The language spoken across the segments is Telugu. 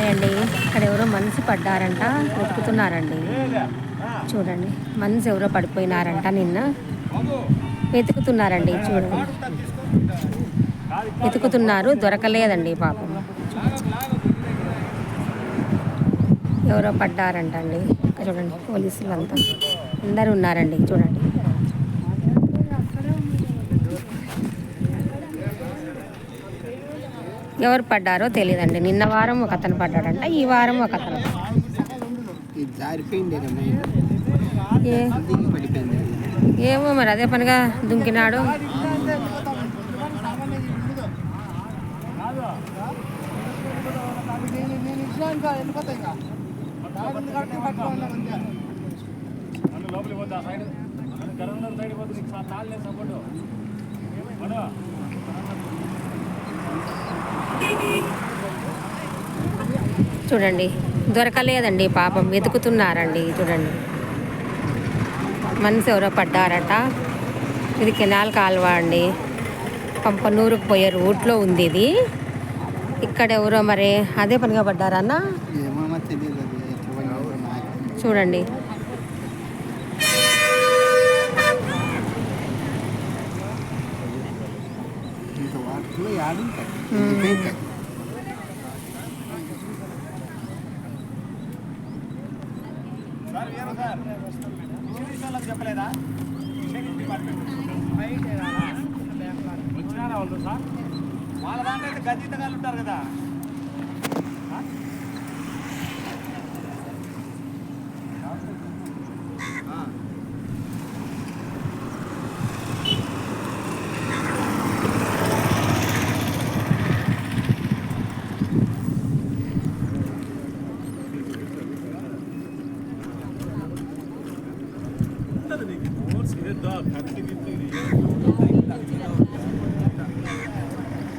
హాయ్ అండి. ఇక్కడ ఎవరో మనిషి పడ్డారంట వెతుకుతున్నారండి. చూడండి మనిషి ఎవరో పడిపోయినారంట నిన్న. వెతుకుతున్నారండి చూడండి. వెతుకుతున్నారు దొరకలేదండి పాపం. ఎవరో పడ్డారంట అండి ఇక్కడ చూడండి పోలీసులు అంతా అందరూ ఉన్నారండి చూడండి. ఎవరు పడ్డారో తెలియదండి. నిన్న వారం ఒక అతను పడ్డాడంట ఈ వారం ఒక అతను. ఏమో మరి అదే పనిగా దుంకినాడు. లోపలికి పోతా సైడ్. సైడ్ పోతే నీకు తాళ్ళు సపోర్టు. చూడండి. దొరకలేదండి పాపం. వెతుకుతున్నారండి. చూడండి. మనిషి ఎవరో పడ్డారట. ఇది కెనాల్ కాలువ అండి. పంపనూరుకు పోయే రూట్లో ఉంది ఇది. ఇక్కడ ఎవరో మరి అదే పనిగా పడ్డారన్న? చూడండి. ఇంకా. చెప్పలేదా? వచ్చినారా వాళ్ళు సార్? వాళ్ళ దాంట్లో అయితే గజీతగాళ్ళు ఉంటారు కదా.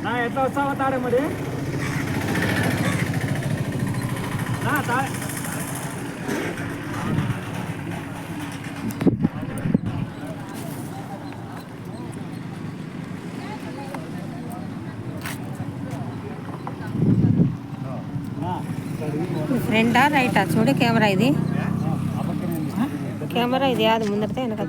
నా ఎట్లా వస్తావా తాడే మరి నా తా ఫ్రంటా రైటా చూడు కెమెరా ఇది కెమెరా ఇది అది ముందరితే వెనక